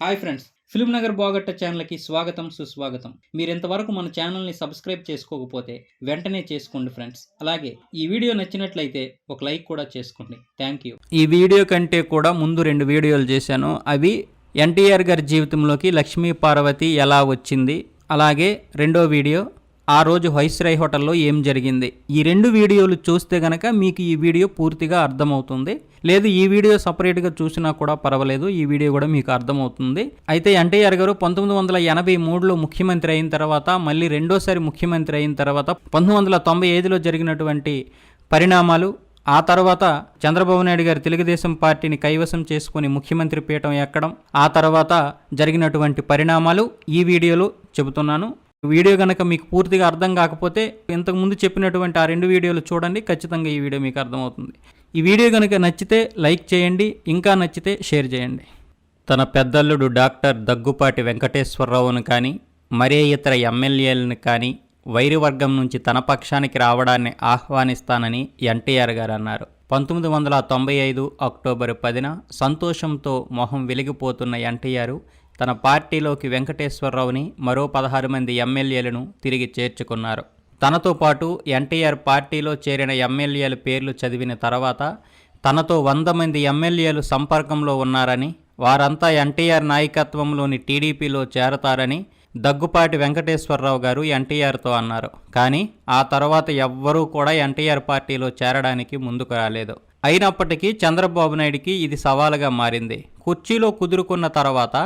Hi friends film Nagar బాగట్ట ఛానల్కి స్వాగతం సుస్వాగతం. మీరు ఇంతవరకు మన ఛానల్ని సబ్స్క్రైబ్ చేసుకోకపోతే వెంటనే చేసుకోండి ఫ్రెండ్స్. అలాగే ఈ వీడియో నచ్చినట్లయితే ఒక లైక్ కూడా చేసుకోండి. Thank you. ఈ వీడియో కంటే కూడా ముందు రెండు వీడియోలు చేశాను. అవి ఎన్టీఆర్ గారి జీవితంలోకి లక్ష్మీ పార్వతి ఎలా వచ్చింది అలాగే రెండో వీడియో ఆ రోజు వైస్రాయ్ హోటల్లో ఏం జరిగింది? ఈ రెండు వీడియోలు చూస్తే గనక మీకు ఈ వీడియో పూర్తిగా అర్థమవుతుంది. లేదు ఈ వీడియో సపరేట్గా చూసినా కూడా పర్వాలేదు ఈ వీడియో కూడా మీకు అర్థమవుతుంది. అయితే ఎన్టీఆర్ గారు పంతొమ్మిది వందల ఎనభై మూడులో ముఖ్యమంత్రి అయిన తర్వాత మళ్ళీ రెండోసారి ముఖ్యమంత్రి అయిన తర్వాత పంతొమ్మిది వందల తొంభై ఐదులో జరిగినటువంటి పరిణామాలు ఆ తర్వాత చంద్రబాబు నాయుడు గారు తెలుగుదేశం పార్టీని కైవసం చేసుకుని ముఖ్యమంత్రి పీఠం ఎక్కడం ఆ తర్వాత జరిగినటువంటి పరిణామాలు ఈ వీడియోలో చెబుతున్నాను. వీడియో కనుక మీకు పూర్తిగా అర్థం కాకపోతే ఇంతకుముందు చెప్పినటువంటి ఆ రెండు వీడియోలు చూడండి ఖచ్చితంగా ఈ వీడియో మీకు అర్థమవుతుంది. ఈ వీడియో కనుక నచ్చితే లైక్ చేయండి ఇంకా నచ్చితే షేర్ చేయండి. తన పెద్దల్లుడు డాక్టర్ దగ్గుపాటి వెంకటేశ్వరరావును కానీ మరే ఇతర ఎమ్మెల్యేలను కానీ వైరివర్గం నుంచి తన పక్షానికి రావడాన్ని ఆహ్వానిస్తానని ఎన్టీఆర్ గారు అన్నారు. పంతొమ్మిది వందల తొంభై ఐదు అక్టోబర్ పదిన సంతోషంతో మొహం వెలిగిపోతున్న ఎన్టీఆర్ తన పార్టీలోకి వెంకటేశ్వరరావుని మరో పదహారు మంది ఎమ్మెల్యేలను తిరిగి చేర్చుకున్నారు. తనతో పాటు ఎన్టీఆర్ పార్టీలో చేరిన ఎమ్మెల్యేల పేర్లు చదివిన తర్వాత తనతో వంద మంది ఎమ్మెల్యేలు సంపర్కంలో ఉన్నారని వారంతా ఎన్టీఆర్ నాయకత్వంలోని టీడీపీలో చేరతారని దగ్గుపాటి వెంకటేశ్వరరావు గారు ఎన్టీఆర్తో అన్నారు. కానీ ఆ తర్వాత ఎవ్వరూ కూడా ఎన్టీఆర్ పార్టీలో చేరడానికి ముందుకు రాలేదు. అయినప్పటికీ చంద్రబాబు నాయుడికి ఇది సవాలుగా మారింది. కుర్చీలో కుదురుకున్న తర్వాత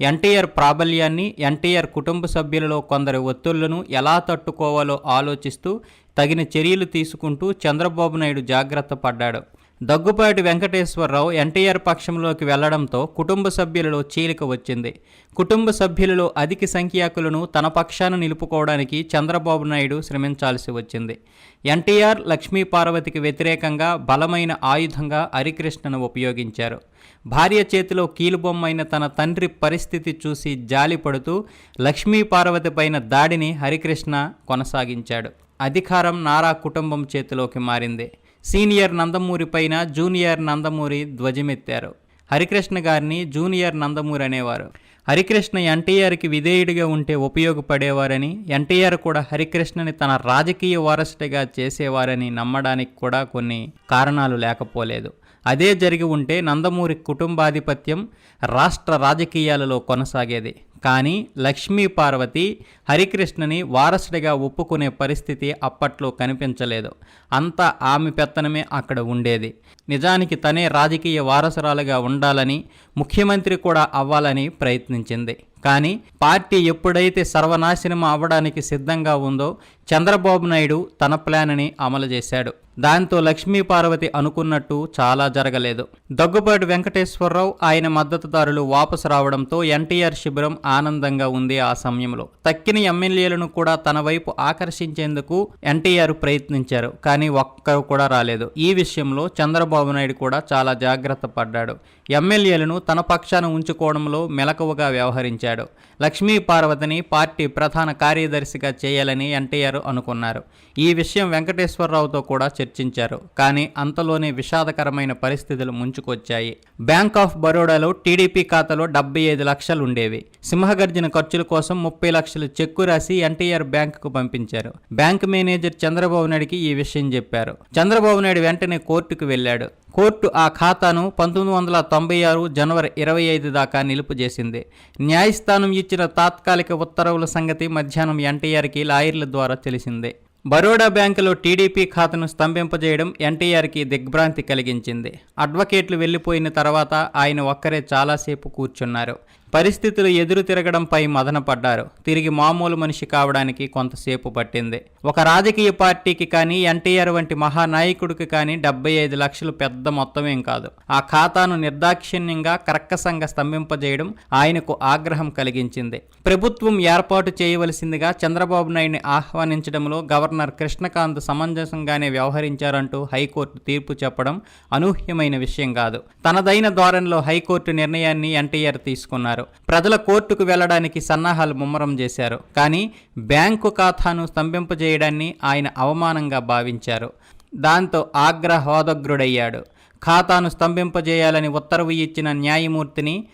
ఎన్టీఆర్ ప్రాబల్యాన్ని ఎన్టీఆర్ కుటుంబ సభ్యులలో కొందరి ఒత్తిళ్ళను ఎలా తట్టుకోవాలో ఆలోచిస్తూ తగిన చర్యలు తీసుకుంటూ చంద్రబాబు నాయుడు జాగ్రత్త పడ్డాడు. దగ్గుపాటి వెంకటేశ్వరరావు ఎన్టీఆర్ పక్షంలోకి వెళ్ళడంతో కుటుంబ సభ్యులలో చీలిక వచ్చింది. కుటుంబ సభ్యులలో అధిక సంఖ్యాకులను తన పక్షాన నిలుపుకోవడానికి చంద్రబాబు నాయుడు శ్రమించాల్సి వచ్చింది. ఎన్టీఆర్ లక్ష్మీ పార్వతికి వ్యతిరేకంగా బలమైన ఆయుధంగా హరికృష్ణను ఉపయోగించారు. భార్య చేతిలో కీలుబొమ్మైన తన తండ్రి పరిస్థితి చూసి జాలిపడుతూ లక్ష్మీ పార్వతి పైన దాడిని హరికృష్ణ కొనసాగించాడు. అధికారం నారా కుటుంబం చేతిలోకి మారింది. సీనియర్ నందమూరి పైన జూనియర్ నందమూరి ధ్వజమెత్తారు. హరికృష్ణ గారిని జూనియర్ నందమూరి అనేవారు. హరికృష్ణ ఎన్టీఆర్కి విధేయుడిగా ఉంటే ఉపయోగపడేవారని ఎన్టీఆర్ కూడా హరికృష్ణని తన రాజకీయ వారసుడిగా చేసేవారని నమ్మడానికి కూడా కొన్ని కారణాలు లేకపోలేదు. అదే జరిగి ఉంటే నందమూరి కుటుంబాధిపత్యం రాష్ట్ర రాజకీయాలలో కొనసాగేది. కానీ లక్ష్మీ పార్వతి హరికృష్ణని వారసుడిగా ఒప్పుకునే పరిస్థితి అప్పట్లో కనిపించలేదు. అంతా ఆమె పెత్తనమే అక్కడ ఉండేది. నిజానికి తనే రాజకీయ వారసురాలుగా ఉండాలని ముఖ్యమంత్రి కూడా అవ్వాలని ప్రయత్నించింది. కానీ పార్టీ ఎప్పుడైతే సర్వనాశనం అవ్వడానికి సిద్ధంగా ఉందో చంద్రబాబు నాయుడు తన ప్లాన్ని అమలు చేశాడు. దాంతో లక్ష్మీ పార్వతి అనుకున్నట్టు చాలా జరగలేదు. దగ్గుబాటి వెంకటేశ్వరరావు ఆయన మద్దతుదారులు వాపసు రావడంతో ఎన్టీఆర్ శిబిరం ఆనందంగా ఉంది ఆ సమయంలో. తక్కిన ఎమ్మెల్యేలను కూడా తన వైపు ఆకర్షించేందుకు ఎన్టీఆర్ ప్రయత్నించారు కానీ ఒక్కరు కూడా రాలేదు. ఈ విషయంలో చంద్రబాబు నాయుడు కూడా చాలా జాగ్రత్త పడ్డాడు. ఎమ్మెల్యేలను తన పక్షాన ఉంచుకోవడంలో మెలకువగా వ్యవహరించాడు. లక్ష్మీ పార్వతిని పార్టీ ప్రధాన కార్యదర్శిగా చేయాలని ఎన్టీఆర్ అనుకున్నారు. ఈ విషయం వెంకటేశ్వరరావుతో కూడా చర్చించారు. కానీ అంతలోనే విషాదకరమైన పరిస్థితులు ముంచుకొచ్చాయి. బ్యాంక్ ఆఫ్ బరోడాలో టీడీపీ ఖాతాలో డెబ్బై ఐదు లక్షలు ఉండేవి. సింహగర్జన ఖర్చుల కోసం ముప్పై లక్షలు చెక్కు రాసి ఎన్టీఆర్ బ్యాంకుకు పంపించారు. బ్యాంక్ మేనేజర్ చంద్రబాబు నాయుడికి ఈ విషయం చెప్పారు. చంద్రబాబు నాయుడు వెంటనే కోర్టుకు వెళ్ళాడు. కోర్టు ఆ ఖాతాను పంతొమ్మిది వందల తొంభై ఆరు జనవరి ఇరవై ఐదు దాకా నిలుపు చేసింది. న్యాయస్థానం ఇచ్చిన తాత్కాలిక ఉత్తర్వుల సంగతి మధ్యాహ్నం ఎన్టీఆర్కి లాయర్ల ద్వారా తెలిసింది. బరోడా బ్యాంకులో టీడీపీ ఖాతాను స్తంభింపజేయడం ఎన్టీఆర్కి దిగ్భ్రాంతి కలిగించింది. అడ్వకేట్లు వెళ్ళిపోయిన తర్వాత ఆయన ఒక్కరే చాలాసేపు కూర్చున్నారు. పరిస్థితులు ఎదురు తిరగడంపై మదనపడ్డారు. తిరిగి మామూలు మనిషి కావడానికి కొంతసేపు పట్టింది. ఒక రాజకీయ పార్టీకి కానీ ఎన్టీఆర్ వంటి మహానాయకుడికి కానీ డెబ్బై ఐదు లక్షలు పెద్ద మొత్తమేం కాదు. ఆ ఖాతాను నిర్దాక్షిణ్యంగా కర్కసంగా స్తంభింపజేయడం ఆయనకు ఆగ్రహం కలిగించింది. ప్రభుత్వం ఏర్పాటు చేయవలసిందిగా చంద్రబాబు నాయుడిని ఆహ్వానించడంలో గవర్నర్ కృష్ణకాంత్ సమంజసంగానే వ్యవహరించారంటూ హైకోర్టు తీర్పు చెప్పడం అనూహ్యమైన విషయం కాదు. తనదైన ధోరణిలో హైకోర్టు నిర్ణయాన్ని ఎన్టీఆర్ తీసుకున్నారు. ప్రజల కోర్టుకు వెళ్ళడానికి సన్నాహాలు ముమ్మరం చేశారు. కానీ బ్యాంకు ఖాతాను స్తంభింపజేయడాన్ని ఆయన అవమానంగా భావించారు. దాంతో ఆగ్రహోదగ్రుడయ్యాడు. ఖాతాను స్తంభింపజేయాలని ఉత్తర్వు ఇచ్చిన న్యాయమూర్తిని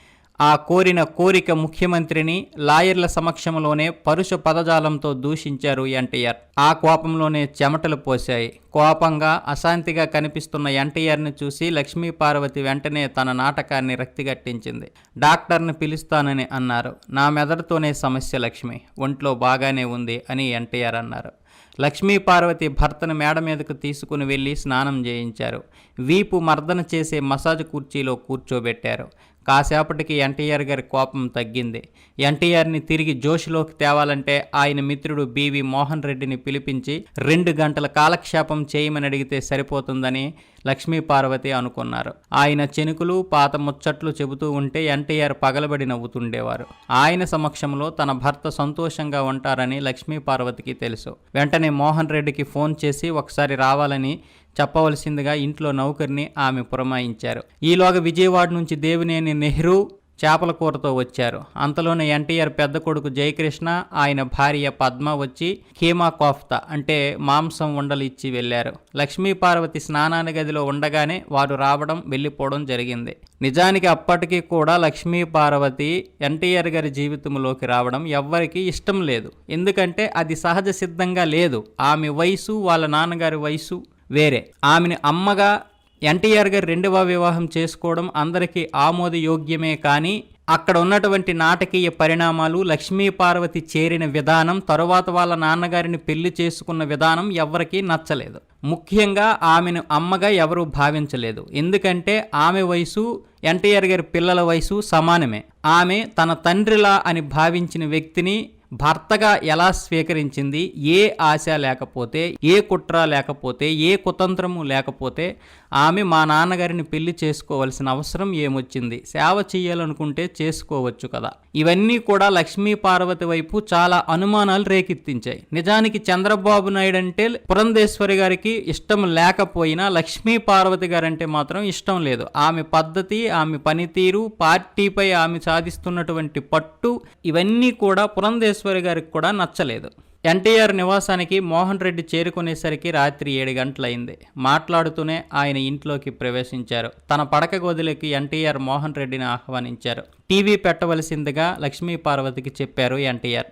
ఆ కోరిన కోరిక ముఖ్యమంత్రిని లాయర్ల సమక్షంలోనే పరుష పదజాలంతో దూషించారు ఎన్టీఆర్. ఆ కోపంలోనే చెమటలు పోశాయి. కోపంగా అశాంతిగా కనిపిస్తున్న ఎన్టీఆర్ని చూసి లక్ష్మీ పార్వతి వెంటనే తన నాటకాన్ని రక్తిగట్టించింది. డాక్టర్ని పిలుస్తానని అన్నారు. నా మెదడుతోనే సమస్య లక్ష్మి. ఒంట్లో బాగానే ఉంది అని ఎన్టీఆర్ అన్నారు. లక్ష్మీ పార్వతి భర్తను మేడ మీదకు తీసుకుని వెళ్ళి స్నానం చేయించారు. వీపు మర్దన చేసే మసాజ్ కుర్చీలో కూర్చోబెట్టారు. కాసేపటికి ఎన్టీఆర్ గారి కోపం తగ్గింది. ఎన్టీఆర్ని తిరిగి జోషిలోకి తేవాలంటే ఆయన మిత్రుడు బివి మోహన్ రెడ్డిని పిలిపించి రెండు గంటల కాలక్షేపం చేయమని అడిగితే సరిపోతుందని లక్ష్మీ పార్వతి అనుకున్నారు. ఆయన చెనుకులు పాత ముచ్చట్లు చెబుతూ ఉంటే ఎన్టీఆర్ పగలబడి నవ్వుతుండేవారు. ఆయన సమక్షంలో తన భర్త సంతోషంగా ఉంటారని లక్ష్మీ పార్వతికి తెలుసు. వెంటనే మోహన్ రెడ్డికి ఫోన్ చేసి ఒకసారి రావాలని చెప్పవలసిందిగా ఇంట్లో నౌకరిని ఆమె పురమాయించారు. ఈలోగా విజయవాడ నుంచి దేవినేని నెహ్రూ చేపల కూరతో వచ్చారు. అంతలోనే ఎన్టీఆర్ పెద్ద కొడుకు జయకృష్ణ ఆయన భార్య పద్మ వచ్చి కీమా కోఫ్తా అంటే మాంసం ఉండలు ఇచ్చి వెళ్ళారు. లక్ష్మీ పార్వతి స్నానాని గదిలో ఉండగానే వారు రావడం వెళ్ళిపోవడం జరిగింది. నిజానికి అప్పటికీ కూడా లక్ష్మీ పార్వతి ఎన్టీఆర్ గారి జీవితంలోకి రావడం ఎవ్వరికీ ఇష్టం లేదు. ఎందుకంటే అది సహజ సిద్ధంగా లేదు. ఆమె వయసు వాళ్ళ నాన్నగారి వయసు వేరే. ఆమెను అమ్మగా ఎన్టీఆర్ గారు రెండవ వివాహం చేసుకోవడం అందరికీ ఆమోదయోగ్యమే కానీ అక్కడ ఉన్నటువంటి నాటకీయ పరిణామాలు లక్ష్మీ పార్వతి చేరిన విధానం తరువాత వాళ్ళ నాన్నగారిని పెళ్ళి చేసుకున్న విధానం ఎవరికీ నచ్చలేదు. ముఖ్యంగా ఆమెను అమ్మగా ఎవరూ భావించలేదు. ఎందుకంటే ఆమె వయసు ఎన్టీఆర్ గారి పిల్లల వయసు సమానమే. ఆమె తన తండ్రిలా అని భావించిన వ్యక్తిని భర్తగా ఎలా స్వీకరించింది ఏ ఆశ లేకపోతే ఏ కుట్ర లేకపోతే ఏ కుతంత్రము లేకపోతే ఆమె మా నాన్నగారిని పెళ్ళి చేసుకోవాల్సిన అవసరం ఏమొచ్చింది? సేవ చేయాలనుకుంటే చేసుకోవచ్చు కదా. ఇవన్నీ కూడా లక్ష్మీ పార్వతి వైపు చాలా అనుమానాలు రేకెత్తించాయి. నిజానికి చంద్రబాబు నాయుడు అంటే పురంధేశ్వరి గారికి ఇష్టం లేకపోయినా లక్ష్మీ పార్వతి గారంటే మాత్రం ఇష్టం లేదు. ఆమె పద్ధతి ఆమె పనితీరు పార్టీపై ఆమె సాధిస్తున్నటువంటి పట్టు ఇవన్నీ కూడా పురంధేశ్వరి గారికి కూడా నచ్చలేదు. ఎన్టీఆర్ నివాసానికి మోహన్ రెడ్డి చేరుకునేసరికి రాత్రి ఏడు గంటలైంది. మాట్లాడుతూనే ఆయన ఇంట్లోకి ప్రవేశించారు. తన పడక గదిలోకి ఎన్టీఆర్ మోహన్ రెడ్డిని ఆహ్వానించారు. టీవీ పెట్టవలసిందిగా లక్ష్మీ పార్వతికి చెప్పారు ఎన్టీఆర్.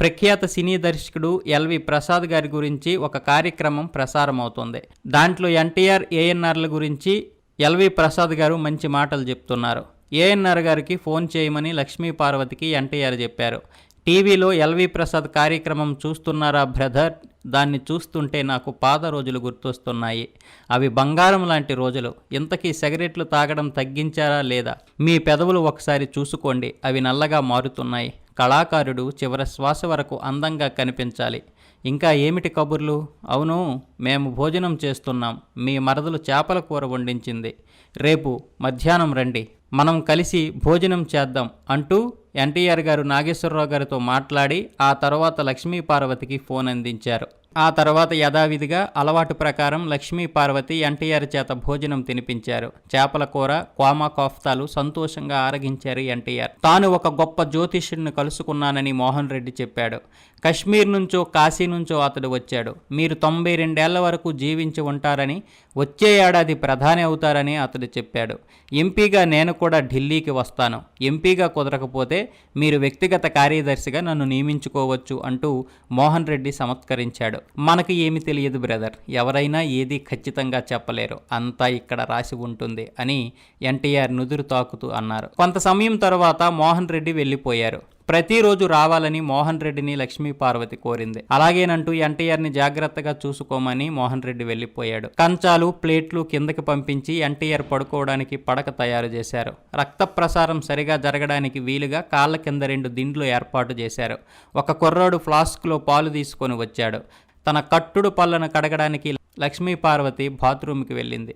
ప్రఖ్యాత సినీ దర్శకుడు ఎల్వి ప్రసాద్ గారి గురించి ఒక కార్యక్రమం ప్రసారం అవుతుంది దాంట్లో ఎన్టీఆర్ ఏఎన్ఆర్ల గురించి ఎల్వి ప్రసాద్ గారు మంచి మాటలు చెప్తున్నారు. ఏఎన్ఆర్ గారికి ఫోన్ చేయమని లక్ష్మీ పార్వతికి ఎన్టీఆర్ చెప్పారు. టీవీలో ఎల్వి ప్రసాద్ కార్యక్రమం చూస్తున్నారా బ్రదర్? దాన్ని చూస్తుంటే నాకు పాత రోజులు గుర్తొస్తున్నాయి. అవి బంగారం లాంటి రోజులు. ఇంతకీ సిగరెట్లు తాగడం తగ్గించారా లేదా? మీ పెదవులు ఒకసారి చూసుకోండి. అవి నల్లగా మారుతున్నాయి. కళాకారుడు చివరి శ్వాస వరకు అందంగా కనిపించాలి. ఇంకా ఏమిటి కబుర్లు? అవును మేము భోజనం చేస్తున్నాం. మీ మరదలు చేపల కూర వండించింది. రేపు మధ్యాహ్నం రండి. మనం కలిసి భోజనం చేద్దాం అంటూ ఎన్టీఆర్ గారు నాగేశ్వరరావు గారితో మాట్లాడి ఆ తర్వాత లక్ష్మీ పార్వతికి ఫోన్ అందించారు. ఆ తర్వాత యథావిధిగా అలవాటు ప్రకారం లక్ష్మీ పార్వతి ఎన్టీఆర్ చేత భోజనం తినిపించారు. చేపల కూర కోమా కోఫ్తాలు సంతోషంగా ఆరగించారు ఎన్టీఆర్. తాను ఒక గొప్ప జ్యోతిష్యుడిని కలుసుకున్నానని మోహన్ రెడ్డి చెప్పాడు. కశ్మీర్ నుంచో కాశీ నుంచో అతడు వచ్చాడు. మీరు తొంభై రెండేళ్ళ వరకు జీవించి ఉంటారని వచ్చే ఏడాది ప్రధాని అవుతారని అతడు చెప్పాడు. ఎంపీగా నేను కూడా ఢిల్లీకి వస్తాను. ఎంపీగా కుదరకపోతే మీరు వ్యక్తిగత కార్యదర్శిగా నన్ను నియమించుకోవచ్చు అంటూ మోహన్ రెడ్డి సమత్కరించాడు. మనకి ఏమి తెలియదు బ్రదర్. ఎవరైనా ఏది ఖచ్చితంగా చెప్పలేరు. అంతా ఇక్కడ రాసి ఉంటుంది అని ఎన్టీఆర్ నుదురు తాకుతూ అన్నారు. కొంత సమయం తర్వాత మోహన్ రెడ్డి వెళ్ళిపోయారు. ప్రతిరోజు రావాలని మోహన్ రెడ్డిని లక్ష్మీ పార్వతి కోరింది. అలాగేనంటూ ఎన్టీఆర్ని జాగ్రత్తగా చూసుకోమని మోహన్ రెడ్డి వెళ్ళిపోయాడు. కంచాలు ప్లేట్లు కిందకి పంపించి ఎన్టీఆర్ పడుకోవడానికి పడక తయారు చేశారు. రక్త ప్రసారం సరిగా జరగడానికి వీలుగా కాళ్ళ కింద రెండు దిండ్లు ఏర్పాటు చేశారు. ఒక కుర్రాడు ఫ్లాస్క్లో పాలు తీసుకొని వచ్చాడు. తన కట్టుడు పళ్ళను కడగడానికి లక్ష్మీ పార్వతి బాత్రూమ్కి వెళ్ళింది.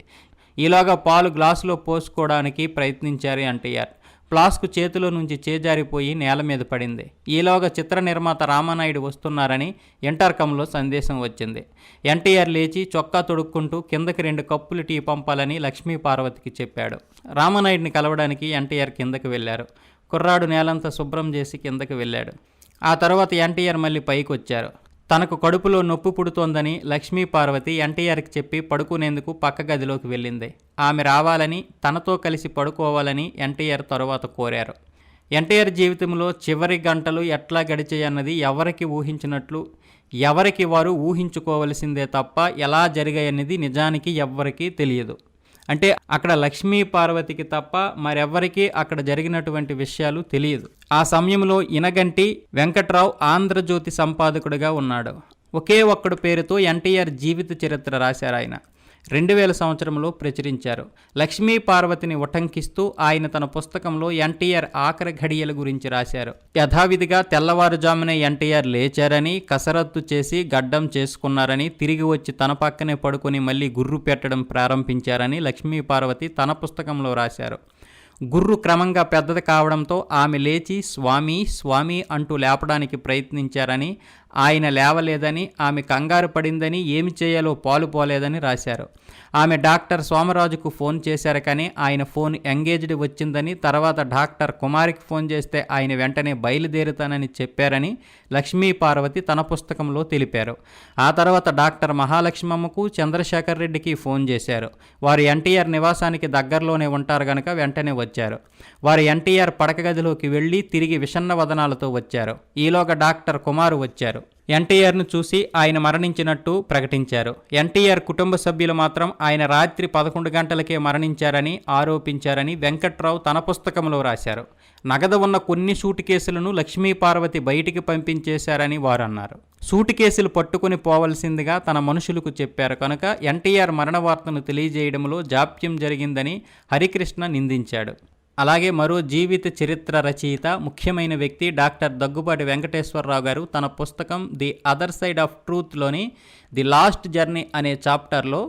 ఈలోగా పాలు గ్లాసులో పోసుకోవడానికి ప్రయత్నించారు ఎన్టీఆర్. ఫ్లాస్క్ చేతిలో నుంచి చేజారిపోయి నేల మీద పడింది. ఈలోగా చిత్ర నిర్మాత రామానాయుడు వస్తున్నారని ఇంటర్కంలో సందేశం వచ్చింది. ఎన్టీఆర్ లేచి చొక్కా తొడుక్కుంటూ కిందకి రెండు కప్పులు టీ పంపాలని లక్ష్మీ పార్వతికి చెప్పాడు. రామానాయుడిని కలవడానికి ఎన్టీఆర్ కిందకి వెళ్ళారు. కుర్రాడు నేలంతా శుభ్రం చేసి కిందకి వెళ్ళాడు. ఆ తర్వాత ఎన్టీఆర్ మళ్ళీ పైకి వచ్చారు తనకు కడుపులో నొప్పి పుడుతోందని లక్ష్మీ పార్వతి ఎన్టీఆర్కి చెప్పి పడుకునేందుకు పక్క గదిలోకి వెళ్ళింది. ఆమె రావాలని తనతో కలిసి పడుకోవాలని ఎన్టీఆర్ తరువాత కోరారు. ఎన్టీఆర్ జీవితంలో చివరి గంటలు ఎట్లా గడిచాయన్నది ఎవరికి ఊహించినట్లు ఎవరికి వారు ఊహించుకోవలసిందే తప్ప ఎలా జరిగాయన్నది నిజానికి ఎవ్వరికీ తెలియదు. అంటే అక్కడ లక్ష్మీ పార్వతికి తప్ప మరెవ్వరికీ అక్కడ జరిగినటువంటి విషయాలు తెలియదు. ఆ సమయంలో ఇనగంటి వెంకట్రావు ఆంధ్రజ్యోతి సంపాదకుడిగా ఉన్నాడు. ఒకే ఒక్కడు పేరుతో ఎన్టీఆర్ జీవిత చరిత్ర రాశారు ఆయన రెండు వేల సంవత్సరంలో ప్రచురించారు. లక్ష్మీ పార్వతిని ఉటంకిస్తూ ఆయన తన పుస్తకంలో ఎన్టీఆర్ ఆఖరి ఘడియల గురించి రాశారు. యథావిధిగా తెల్లవారుజామునే ఎన్టీఆర్ లేచారని కసరత్తు చేసి గడ్డం చేసుకున్నారని తిరిగి వచ్చి తన పక్కనే పడుకొని మళ్ళీ గుర్రు పెట్టడం ప్రారంభించారని లక్ష్మీ పార్వతి తన పుస్తకంలో రాశారు. గుర్రు క్రమంగా పెద్దది కావడంతో ఆమె లేచి స్వామి స్వామి అంటూ లేపడానికి ప్రయత్నించారని ఆయన లేవలేదని ఆమె కంగారు పడిందని ఏమి చేయాలో పాలు పోలేదని రాశారు. ఆమె డాక్టర్ సోమరాజుకు ఫోన్ చేశారు కానీ ఆయన ఫోన్ ఎంగేజ్డ్ వచ్చిందని తర్వాత డాక్టర్ కుమారికి ఫోన్ చేస్తే ఆయన వెంటనే బయలుదేరుతానని చెప్పారని లక్ష్మీ పార్వతి తన పుస్తకంలో తెలిపారు. ఆ తర్వాత డాక్టర్ మహాలక్ష్మమ్మకు చంద్రశేఖర్ రెడ్డికి ఫోన్ చేశారు. వారు ఎన్టీఆర్ నివాసానికి దగ్గరలోనే ఉంటారు గనక వెంటనే వచ్చారు. వారు ఎన్టీఆర్ పడక గదిలోకి వెళ్ళి తిరిగి విషన్న వదనాలతో వచ్చారు. ఈలోగా డాక్టర్ కుమారు వచ్చారు. ఎన్టీఆర్ను చూసి ఆయన మరణించినట్టు ప్రకటించారు. ఎన్టీఆర్ కుటుంబ సభ్యులు మాత్రం ఆయన రాత్రి పదకొండు గంటలకే మరణించారని ఆరోపించారని వెంకట్రావు తన పుస్తకంలో రాశారు. నగదు ఉన్న కొన్ని సూటు కేసులను లక్ష్మీపార్వతి బయటికి పంపించేశారని వారు అన్నారు సూటు కేసులు పట్టుకుని పోవలసిందిగా తన మనుషులకు చెప్పారు కనుక ఎన్టీఆర్ మరణ వార్తను తెలియజేయడంలో జాప్యం జరిగిందని హరికృష్ణ నిందించాడు. అలాగే మరో జీవిత చరిత్ర రచయిత ముఖ్యమైన వ్యక్తి డాక్టర్ దగ్గుబాటి వెంకటేశ్వరరావు గారు తన పుస్తకం ది అదర్ సైడ్ ఆఫ్ ట్రూత్లోని ది లాస్ట్ జర్నీ అనే చాప్టర్లో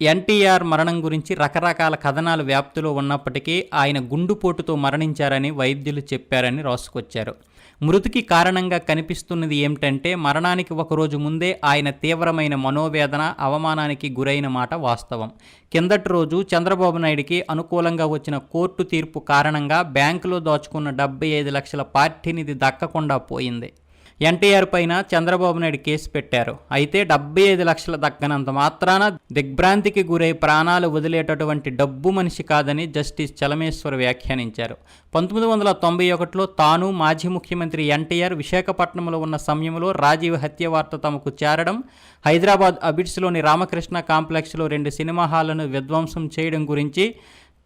ఎన్టీఆర్ మరణం గురించి రకరకాల కథనాలు వ్యాప్తిలో ఉన్నప్పటికీ ఆయన గుండుపోటుతో మరణించారని వైద్యులు చెప్పారని రాసుకొచ్చారు. మృతికి కారణంగా కనిపిస్తున్నది ఏమిటంటే మరణానికి ఒకరోజు ముందే ఆయన తీవ్రమైన మనోవేదన అవమానానికి గురైన మాట వాస్తవం. కిందటి రోజు చంద్రబాబు నాయుడికి అనుకూలంగా వచ్చిన కోర్టు తీర్పు కారణంగా బ్యాంకులో దాచుకున్న డెబ్బై ఐదు లక్షల పార్టీ నిధి దక్కకుండా పోయింది. ఎన్టీఆర్ పైన చంద్రబాబు నాయుడు కేసు పెట్టారు. అయితే డెబ్బై ఐదు లక్షల దక్కనంత మాత్రాన దిగ్భ్రాంతికి గురై ప్రాణాలు వదిలేటటువంటి డబ్బు మనిషి కాదని జస్టిస్ చలమేశ్వర్ వ్యాఖ్యానించారు. పంతొమ్మిది వందల తొంభై ఒకటిలో తాను మాజీ ముఖ్యమంత్రి ఎన్టీఆర్ విశాఖపట్నంలో ఉన్న సమయంలో రాజీవ్ హత్య వార్త తమకు చేరడం హైదరాబాద్ అబిడ్స్లోని రామకృష్ణ కాంప్లెక్స్లో రెండు సినిమా హాళ్ళను విధ్వంసం చేయడం గురించి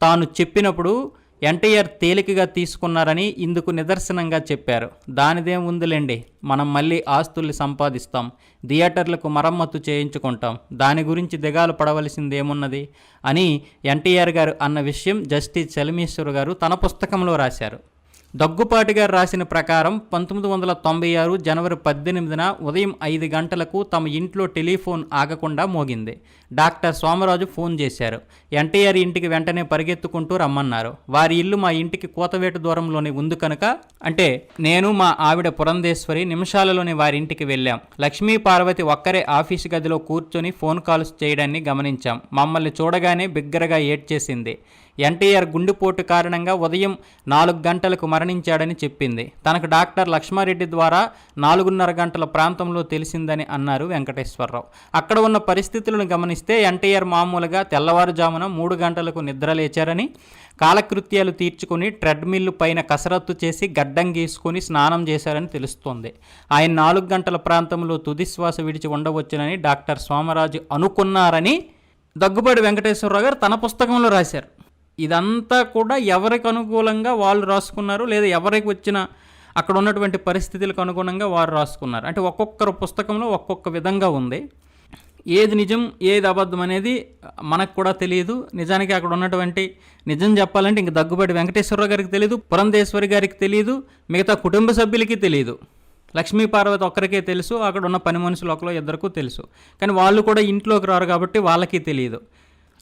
తాను చెప్పినప్పుడు ఎన్టీఆర్ తేలికగా తీసుకున్నారని ఇందుకు నిదర్శనంగా చెప్పారు. దానిదేం ఉందిలేండి మనం మళ్ళీ ఆస్తుల్ని సంపాదిస్తాం థియేటర్లకు మరమ్మతు చేయించుకుంటాం దాని గురించి దిగాలు పడవలసిందేమున్నది అని ఎన్టీఆర్ గారు అన్న విషయం జస్టిస్ చలమేశ్వర్ గారు తన పుస్తకంలో రాశారు. దగ్గుపాటి గారు రాసిన ప్రకారం పంతొమ్మిది వందల తొంభై ఆరు జనవరి పద్దెనిమిదిన ఉదయం ఐదు గంటలకు తమ ఇంట్లో టెలిఫోన్ ఆగకుండా మోగింది. డాక్టర్ సోమరాజు ఫోన్ చేశారు. ఎన్టీఆర్ ఇంటికి వెంటనే పరిగెత్తుకుంటూ రమ్మన్నారు. వారి ఇల్లు మా ఇంటికి కోతవేటు దూరంలోనే ఉంది కనుక అంటే నేను మా ఆవిడ పురంధేశ్వరి నిమిషాలలోనే వారి ఇంటికి వెళ్ళాం. లక్ష్మీ పార్వతి ఒక్కరే ఆఫీసు గదిలో కూర్చొని ఫోన్ కాల్స్ చేయడాన్ని గమనించాం. మమ్మల్ని చూడగానే బిగ్గరగా ఏడ్చేసింది. ఎన్టీఆర్ గుండెపోటు కారణంగా ఉదయం నాలుగు గంటలకు మరణించాడని చెప్పింది. తనకు డాక్టర్ లక్ష్మారెడ్డి ద్వారా నాలుగున్నర గంటల ప్రాంతంలో తెలిసిందని అన్నారు వెంకటేశ్వరరావు. అక్కడ ఉన్న పరిస్థితులను గమనిస్తే ఎన్టీఆర్ మామూలుగా తెల్లవారుజామున మూడు గంటలకు నిద్రలేచారని కాలకృత్యాలు తీర్చుకుని ట్రెడ్మిల్ పైన కసరత్తు చేసి గడ్డం గీసుకుని స్నానం చేశారని తెలుస్తోంది. ఆయన నాలుగు గంటల ప్రాంతంలో తుదిశ్వాస విడిచి ఉండవచ్చునని డాక్టర్ సోమరాజు అనుకున్నారని దగ్గుబాటి వెంకటేశ్వరరావు గారు తన పుస్తకంలో రాశారు. ఇదంతా కూడా ఎవరికి అనుకూలంగా వాళ్ళు రాసుకున్నారు లేదా ఎవరికి వచ్చిన అక్కడ ఉన్నటువంటి పరిస్థితులకు అనుగుణంగా వారు రాసుకున్నారు? అంటే ఒక్కొక్కరు పుస్తకంలో ఒక్కొక్క విధంగా ఉంది. ఏది నిజం ఏది అబద్ధం అనేది మనకు కూడా తెలియదు. నిజానికి అక్కడ ఉన్నటువంటి నిజం చెప్పాలంటే ఇంక దగ్గుబాటి వెంకటేశ్వరరావు గారికి తెలియదు పురంధేశ్వరి గారికి తెలియదు మిగతా కుటుంబ సభ్యులకి తెలియదు. లక్ష్మీ పార్వతి ఒక్కరికే తెలుసు అక్కడ ఉన్న పని మనుషులు ఒకరు ఇద్దరికూ తెలుసు. కానీ వాళ్ళు కూడా ఇంట్లోకి రారు కాబట్టి వాళ్ళకి తెలియదు.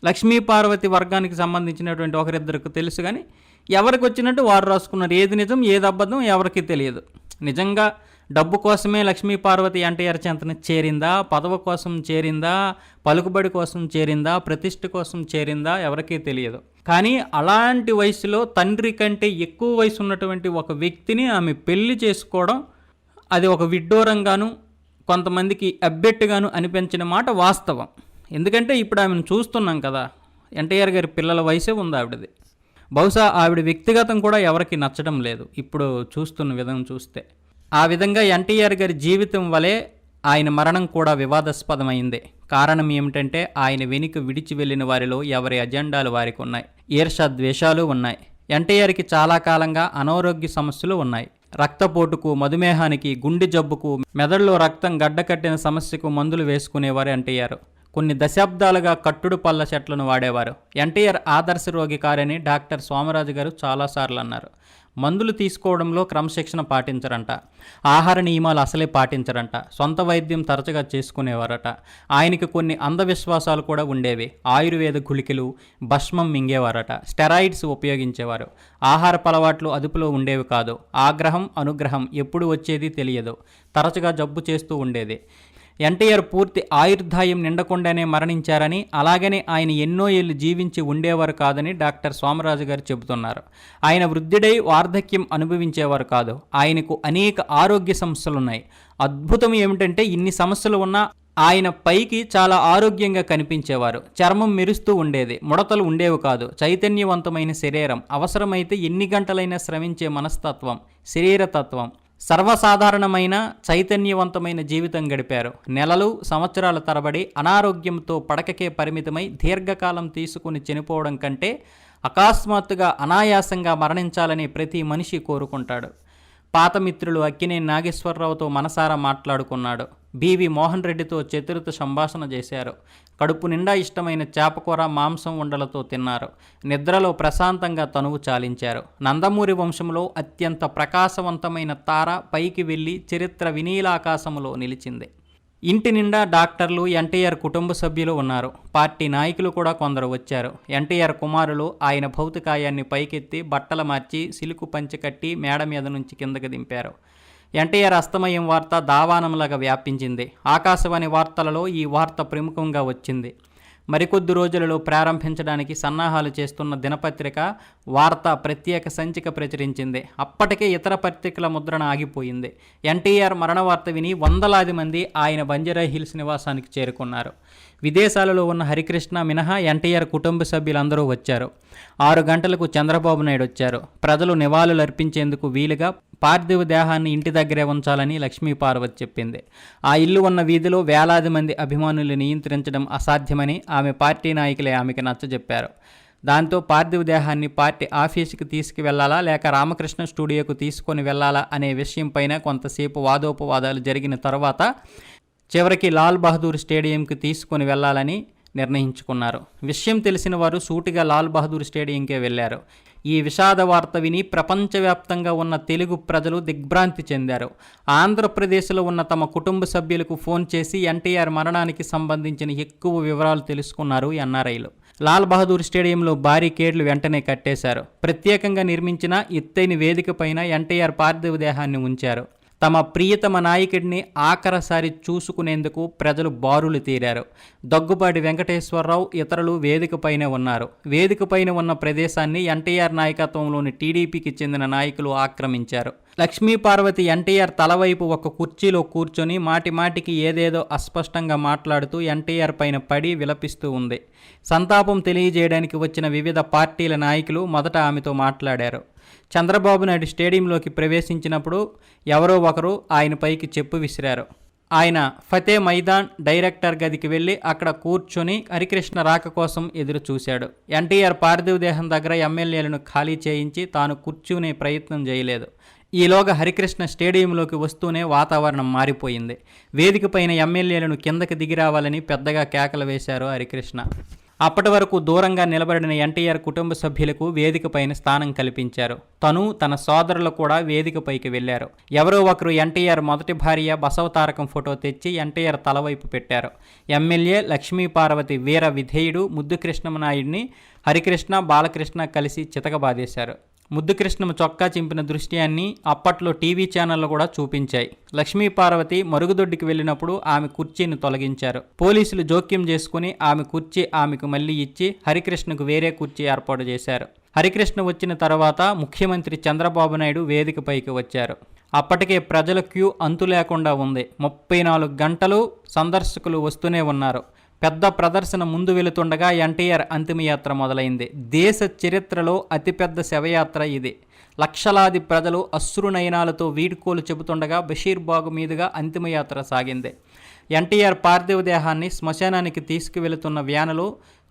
లక్ష్మీ పార్వతి వర్గానికి సంబంధించినటువంటి ఒకరిద్దరికి తెలుసు కానీ ఎవరికి వచ్చినట్టు వారు రాసుకున్నారు. ఏది నిజం ఏది అబద్ధం ఎవరికి తెలియదు. నిజంగా డబ్బు కోసమే లక్ష్మీ పార్వతి ఎన్టీఆర్ చెంతన చేరిందా? పదవ కోసం చేరిందా? పలుకుబడి కోసం చేరిందా? ప్రతిష్ట కోసం చేరిందా? ఎవరికీ తెలియదు. కానీ అలాంటి వయసులో తండ్రి కంటే ఎక్కువ వయసు ఉన్నటువంటి ఒక వ్యక్తిని ఆమె పెళ్ళి చేసుకోవడం అది ఒక విడ్డూరంగాను కొంతమందికి అబ్బెట్టుగాను అనిపించిన మాట వాస్తవం. ఎందుకంటే ఇప్పుడు ఆమెను చూస్తున్నాం కదా. ఎన్టీఆర్ గారి పిల్లల వయసే ఉంది ఆవిడది. బహుశా ఆవిడ వ్యక్తిగతం కూడా ఎవరికి నచ్చడం లేదు. ఇప్పుడు చూస్తున్న విధం చూస్తే. ఆ విధంగా ఎన్టీఆర్ గారి జీవితం వలె ఆయన మరణం కూడా వివాదాస్పదమైంది. కారణం ఏమిటంటే ఆయన వెనుక విడిచి వెళ్ళిన వారిలో ఎవరి అజెండాలు వారికి ఉన్నాయి. ఈర్ష ద్వేషాలు ఉన్నాయి. ఎన్టీఆర్కి చాలా కాలంగా అనారోగ్య సమస్యలు ఉన్నాయి. రక్తపోటుకు మధుమేహానికి గుండె జబ్బుకు మెదడులో రక్తం గడ్డకట్టిన సమస్యకు మందులు వేసుకునేవారు ఎన్టీఆర్. కొన్ని దశాబ్దాలుగా కట్టుడు పళ్ళ చెట్లను వాడేవారు. ఎన్టీఆర్ ఆదర్శ రోగి కారని డాక్టర్ సోమరాజు గారు చాలాసార్లు అన్నారు మందులు తీసుకోవడంలో క్రమశిక్షణ పాటించరంట. ఆహార నియమాలు అసలే పాటించరంట. సొంత వైద్యం తరచుగా చేసుకునేవారట. ఆయనకి కొన్ని అంధవిశ్వాసాలు కూడా ఉండేవి. ఆయుర్వేద గుళికలు భస్మం మింగేవారట. స్టెరాయిడ్స్ ఉపయోగించేవారు. ఆహారపు అలవాట్లు అదుపులో ఉండేవి కాదు. ఆగ్రహం అనుగ్రహం ఎప్పుడు వచ్చేది తెలియదు. తరచుగా జబ్బు చేస్తూ ఉండేది. ఎన్టీఆర్ పూర్తి ఆయుర్దాయం నిండకుండానే మరణించారని అలాగనే ఆయన ఎన్నో ఏళ్ళు జీవించి ఉండేవారు కాదని డాక్టర్ సోమరాజు గారు చెబుతున్నారు. ఆయన వృద్ధుడై వార్ధక్యం అనుభవించేవారు కాదు. ఆయనకు అనేక ఆరోగ్య సమస్యలున్నాయి. అద్భుతం ఏమిటంటే ఇన్ని సమస్యలు ఉన్నా ఆయన పైకి చాలా ఆరోగ్యంగా కనిపించేవారు. చర్మం మెరుస్తూ ఉండేది. ముడతలు ఉండేవి కాదు. చైతన్యవంతమైన శరీరం. అవసరమైతే ఎన్ని గంటలైనా శ్రమించే మనస్తత్వం శరీరతత్వం. సర్వసాధారణమైన చైతన్యవంతమైన జీవితం గడిపారు. నెలలు సంవత్సరాల తరబడి అనారోగ్యంతో పడకకే పరిమితమై దీర్ఘకాలం తీసుకుని చనిపోవడం కంటే అకస్మాత్తుగా అనాయాసంగా మరణించాలని ప్రతి మనిషి కోరుకుంటాడు. పాత మిత్రులు అక్కినే నాగేశ్వరరావుతో మనసారా మాట్లాడుకున్నాడు. బివి మోహన్ రెడ్డితో చతురత సంభాషణ చేశారు. కడుపు నిండా ఇష్టమైన చేపకూర మాంసం ఉండలతో తిన్నారు. నిద్రలో ప్రశాంతంగా తనువు చాలించారు. నందమూరి వంశంలో అత్యంత ప్రకాశవంతమైన తార పైకి వెళ్ళి చరిత్ర వినీలాకాశములో నిలిచింది. ఇంటి నిండా డాక్టర్లు ఎన్టీఆర్ కుటుంబ సభ్యులు ఉన్నారు. పార్టీ నాయకులు కూడా కొందరు వచ్చారు. ఎన్టీఆర్ కుమారులు ఆయన భౌతికాయాన్ని పైకెత్తి బట్టలు మార్చి సిలుకు పంచి కట్టి మేడ మీద నుంచి కిందకి దింపారు. ఎన్టీఆర్ అస్తమయం వార్త దావానంలాగా వ్యాపించింది. ఆకాశవాణి వార్తలలో ఈ వార్త ప్రముఖంగా వచ్చింది. మరికొద్ది రోజులలో ప్రారంభించడానికి సన్నాహాలు చేస్తున్న దినపత్రిక వార్త ప్రత్యేక సంచిక ప్రచురించింది. అప్పటికే ఇతర పత్రికల ముద్రణ ఆగిపోయింది. ఎన్టీఆర్ మరణ వార్త విని వందలాది మంది ఆయన బంజారా హిల్స్ నివాసానికి చేరుకున్నారు. విదేశాలలో ఉన్న హరికృష్ణ మినహా ఎన్టీఆర్ కుటుంబ సభ్యులందరూ వచ్చారు. ఆరు గంటలకు చంద్రబాబు నాయుడు వచ్చారు. ప్రజలు నివాళులు అర్పించేందుకు వీలుగా పార్థివ దేహాన్ని ఇంటి దగ్గరే ఉంచాలని లక్ష్మీ పార్వతి చెప్పింది. ఆ ఇల్లు ఉన్న వీధిలో వేలాది మంది అభిమానులు నియంత్రించడం అసాధ్యమని ఆమె పార్టీ నాయకులే ఆమెకి నచ్చజెప్పారు. దాంతో పార్థివ దేహాన్ని పార్టీ ఆఫీసుకి తీసుకువెళ్ళాలా లేక రామకృష్ణ స్టూడియోకు తీసుకొని వెళ్ళాలా అనే విషయంపైన కొంతసేపు వాదోపవాదాలు జరిగిన తర్వాత చివరికి లాల్ బహదూర్ స్టేడియంకి తీసుకొని వెళ్ళాలని నిర్ణయించుకున్నారు. విషయం తెలిసిన వారు సూటిగా లాల్ బహదూర్ స్టేడియంకే వెళ్ళారు. ఈ విషాద వార్త విని ప్రపంచవ్యాప్తంగా ఉన్న తెలుగు ప్రజలు దిగ్భ్రాంతి చెందారు. ఆంధ్రప్రదేశ్లో ఉన్న తమ కుటుంబ సభ్యులకు ఫోన్ చేసి ఎన్టీఆర్ మరణానికి సంబంధించిన ఎక్కువ వివరాలు తెలుసుకున్నారు ఎన్ఆర్ఐలు. లాల్ బహదూర్ స్టేడియంలో భారీ కేడ్లు వెంటనే కట్టేశారు. ప్రత్యేకంగా నిర్మించిన ఎత్తైన వేదిక పైన ఎన్టీఆర్ పార్థివ దేహాన్ని ఉంచారు. తమ ప్రియతమ నాయకుడిని ఆఖరసారి చూసుకునేందుకు ప్రజలు బారులు తీరారు. దగ్గుబాటి వెంకటేశ్వరరావు ఇతరులు వేదికపైనే ఉన్నారు. వేదికపైన ఉన్న ప్రదేశాన్ని ఎన్టీఆర్ నాయకత్వంలోని టీడీపీకి చెందిన నాయకులు ఆక్రమించారు. లక్ష్మీ పార్వతి ఎన్టీఆర్ తలవైపు ఒక కుర్చీలో కూర్చొని మాటి మాటికి ఏదేదో అస్పష్టంగా మాట్లాడుతూ ఎన్టీఆర్ పైన పడి విలపిస్తూ ఉంది. సంతాపం తెలియజేయడానికి వచ్చిన వివిధ పార్టీల నాయకులు మొదట ఆమెతో మాట్లాడారు. చంద్రబాబు నాయుడు స్టేడియంలోకి ప్రవేశించినప్పుడు ఎవరో ఒకరు ఆయన పైకి చెప్పు విసిరారు. ఆయన ఫతే మైదాన్ డైరెక్టర్ గదికి వెళ్ళి అక్కడ కూర్చొని హరికృష్ణ రాక కోసం ఎదురు చూశాడు. ఎన్టీఆర్ పార్థివ దేహం దగ్గర ఎమ్మెల్యేలను ఖాళీ చేయించి తాను కూర్చునే ప్రయత్నం చేయలేదు. ఈలోగా హరికృష్ణ స్టేడియంలోకి వస్తూనే వాతావరణం మారిపోయింది. వేదికపైన ఎమ్మెల్యేలను కిందకి దిగిరావాలని పెద్దగా కేకలు వేశారు హరికృష్ణ. అప్పటి వరకు దూరంగా నిలబడిన ఎన్టీఆర్ కుటుంబ సభ్యులకు వేదికపైన స్థానం కల్పించారు. తను తన సోదరులు కూడా వేదికపైకి వెళ్ళారు ఎవరో ఒకరు ఎన్టీఆర్ మొదటి భార్య బసవతారకం ఫోటో తెచ్చి ఎన్టీఆర్ తలవైపు పెట్టారు. ఎమ్మెల్యే లక్ష్మీ పార్వతి వీర విధేయుడు ముద్దు కృష్ణమనాయుడిని హరికృష్ణ బాలకృష్ణ కలిసి చితకబాదేశారు. ముద్దుకృష్ణము చొక్కా చింపిన దృశ్యాన్ని అప్పట్లో టీవీ ఛానళ్ళు కూడా చూపించాయి. లక్ష్మీ పార్వతి మరుగుదొడ్డికి వెళ్ళినప్పుడు ఆమె కుర్చీని తొలగించారు. పోలీసులు జోక్యం చేసుకుని ఆమె కుర్చీ ఆమెకు మళ్ళీ ఇచ్చి హరికృష్ణకు వేరే కుర్చీ ఏర్పాటు చేశారు. హరికృష్ణ వచ్చిన తర్వాత ముఖ్యమంత్రి చంద్రబాబు నాయుడు వేదికపైకి వచ్చారు. అప్పటికే ప్రజల క్యూ అంతు లేకుండా ఉంది. ముప్పై నాలుగు గంటలు సందర్శకులు వస్తూనే ఉన్నారు. పెద్ద ప్రదర్శన ముందు వెళుతుండగా ఎన్టీఆర్ అంతిమయాత్ర మొదలైంది. దేశ చరిత్రలో అతిపెద్ద శవయాత్ర ఇది. లక్షలాది ప్రజలు అశ్రునయనాలతో వీడ్కోలు చెబుతుండగా బషీర్బాగు మీదుగా అంతిమయాత్ర సాగింది. ఎన్టీఆర్ పార్థివ దేహాన్ని శ్మశానానికి తీసుకువెళుతున్న వ్యానులో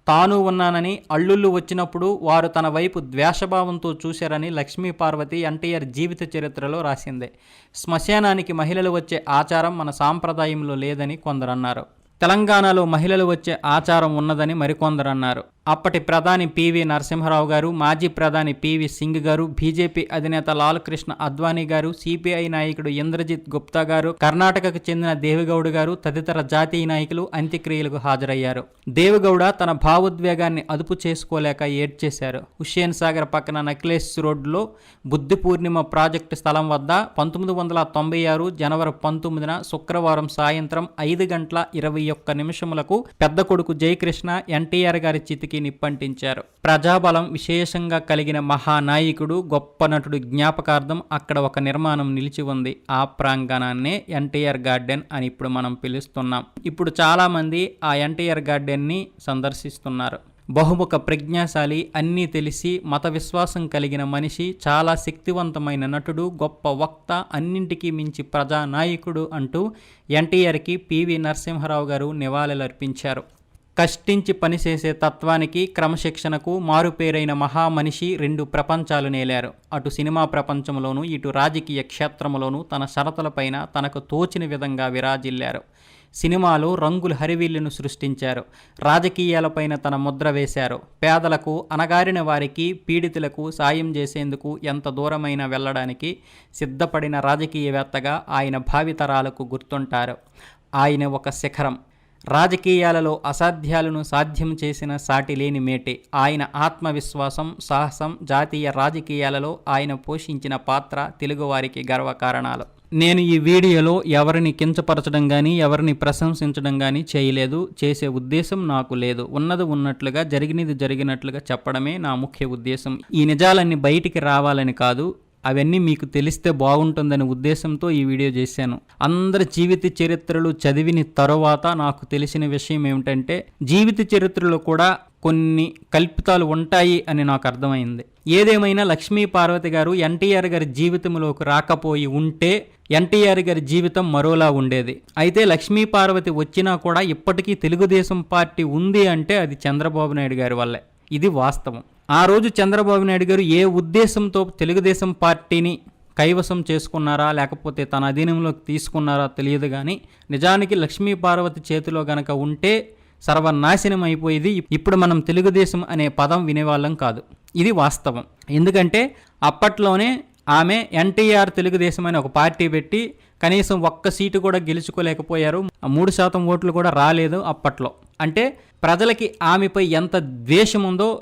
తాను ఉన్నానని అల్లుళ్ళు వచ్చినప్పుడు వారు తన వైపు ద్వేషభావంతో చూశారని లక్ష్మీ పార్వతి ఎన్టీఆర్ జీవిత చరిత్రలో రాసింది. శ్మశానానికి మహిళలు వచ్చే ఆచారం మన సాంప్రదాయంలో లేదని కొందరన్నారు తెలంగాణలో మహిళలు వచ్చే ఆచారం ఉన్నదని మరికొందరు అన్నారు అప్పటి ప్రధాని పివి నరసింహారావు గారు మాజీ ప్రధాని పివి సింగ్ గారు బీజేపీ అధినేత లాల్ కృష్ణ అద్వానీ గారు సిపిఐ నాయకుడు ఇంద్రజిత్ గుప్తా గారు కర్ణాటకకు చెందిన దేవిగౌడ్ గారు తదితర జాతీయ నాయకులు అంత్యక్రియలకు హాజరయ్యారు. దేవిగౌడ తన భావోద్వేగాన్ని అదుపు చేసుకోలేక ఏడ్చేశారు. హుషేన్ సాగర్ పక్కన నక్లేస్ రోడ్లో బుద్ధి పూర్ణిమ ప్రాజెక్టు స్థలం వద్ద పంతొమ్మిది వందల తొంభై ఆరు జనవరి పంతొమ్మిదిన శుక్రవారం సాయంత్రం ఐదు గంటల ఇరవై ఒక్క నిమిషములకు పెద్ద కొడుకు జయకృష్ణ ఎన్టీఆర్ గారి చితికి నిప్పంటించారు. ప్రజాబలం విశేషంగా కలిగిన మహానాయకుడు గొప్ప నటుడు జ్ఞాపకార్థం అక్కడ ఒక నిర్మాణం నిలిచి ఉంది. ఆ ప్రాంగణాన్నే ఎన్టీఆర్ గార్డెన్ అని ఇప్పుడు మనం పిలుస్తున్నాం. ఇప్పుడు చాలామంది ఆ ఎన్టీఆర్ గార్డెన్ని సందర్శిస్తున్నారు. బహుముఖ ప్రజ్ఞాశాలి అన్నీ తెలిసి మత విశ్వాసం కలిగిన మనిషి చాలా శక్తివంతమైన నటుడు గొప్ప వక్త అన్నింటికీ మించి ప్రజానాయకుడు అంటూ ఎన్టీఆర్కి పివి నరసింహారావు గారు నివాళులర్పించారు. కష్టించి పనిచేసే తత్వానికి క్రమశిక్షణకు మారుపేరైన మహామనిషి రెండు ప్రపంచాలు నేలారు. అటు సినిమా ప్రపంచంలోనూ ఇటు రాజకీయ క్షేత్రంలోనూ తన షరతులపైన తనకు తోచిన విధంగా విరాజిల్లారు. సినిమాలు రంగుల హరివిల్లును సృష్టించారు. రాజకీయాలపైన తన ముద్ర వేశారు. పేదలకు అనగారిన వారికి పీడితులకు సాయం చేసేందుకు ఎంత దూరమైన వెళ్ళడానికి సిద్ధపడిన రాజకీయవేత్తగా ఆయన భావితరాలకు గుర్తుంటారు. ఆయన ఒక శిఖరం. రాజకీయాలలో అసాధ్యాలను సాధ్యం చేసిన సాటిలేని మేటే. ఆయన ఆత్మవిశ్వాసం సాహసం జాతీయ రాజకీయాలలో ఆయన పోషించిన పాత్ర తెలుగువారికి గర్వకారణాలు. నేను ఈ వీడియోలో ఎవరిని కించపరచడం కానీ ఎవరిని ప్రశంసించడం కానీ చేయలేదు. చేసే ఉద్దేశం నాకు లేదు. ఉన్నది ఉన్నట్లుగా జరిగినది జరిగినట్లుగా చెప్పడమే నా ముఖ్య ఉద్దేశం. ఈ నిజాలన్నీ బయటికి రావాలని కాదు. అవన్నీ మీకు తెలిస్తే బాగుంటుందనే ఉద్దేశంతో ఈ వీడియో చేశాను. అందరి జీవిత చరిత్రలు చదివిన తరువాత నాకు తెలిసిన విషయం ఏమిటంటే జీవిత చరిత్రలో కూడా కొన్ని కల్పితాలు ఉంటాయి అని నాకు అర్థమైంది. ఏదేమైనా లక్ష్మీ పార్వతి గారు ఎన్టీఆర్ గారి జీవితంలోకి రాకపోయి ఉంటే ఎన్టీఆర్ గారి జీవితం మరోలా ఉండేది. అయితే లక్ష్మీ పార్వతి వచ్చినా కూడా ఇప్పటికీ తెలుగుదేశం పార్టీ ఉంది అంటే అది చంద్రబాబు నాయుడు గారి వల్లే. ఇది వాస్తవం. ఆ రోజు చంద్రబాబు నాయుడు గారు ఏ ఉద్దేశంతో తెలుగుదేశం పార్టీని కైవసం చేసుకున్నారా లేకపోతే తన అధీనంలోకి తీసుకున్నారా తెలియదు కానీ నిజానికి లక్ష్మీ పార్వతి చేతిలో గనక ఉంటే సర్వనాశనం అయిపోయేది ఇప్పుడు మనం తెలుగుదేశం అనే పదం వినేవాళ్ళం కాదు. ఇది వాస్తవం. ఎందుకంటే అప్పట్లోనే ఆమె ఎన్టీఆర్ తెలుగుదేశం అని ఒక పార్టీ పెట్టి కనీసం ఒక్క సీటు కూడా గెలుచుకోలేకపోయారు. ఆ మూడు శాతం ఓట్లు కూడా రాలేదు అప్పట్లో. అంటే ప్రజలకి ఆమెపై ఎంత ద్వేషం ఉందో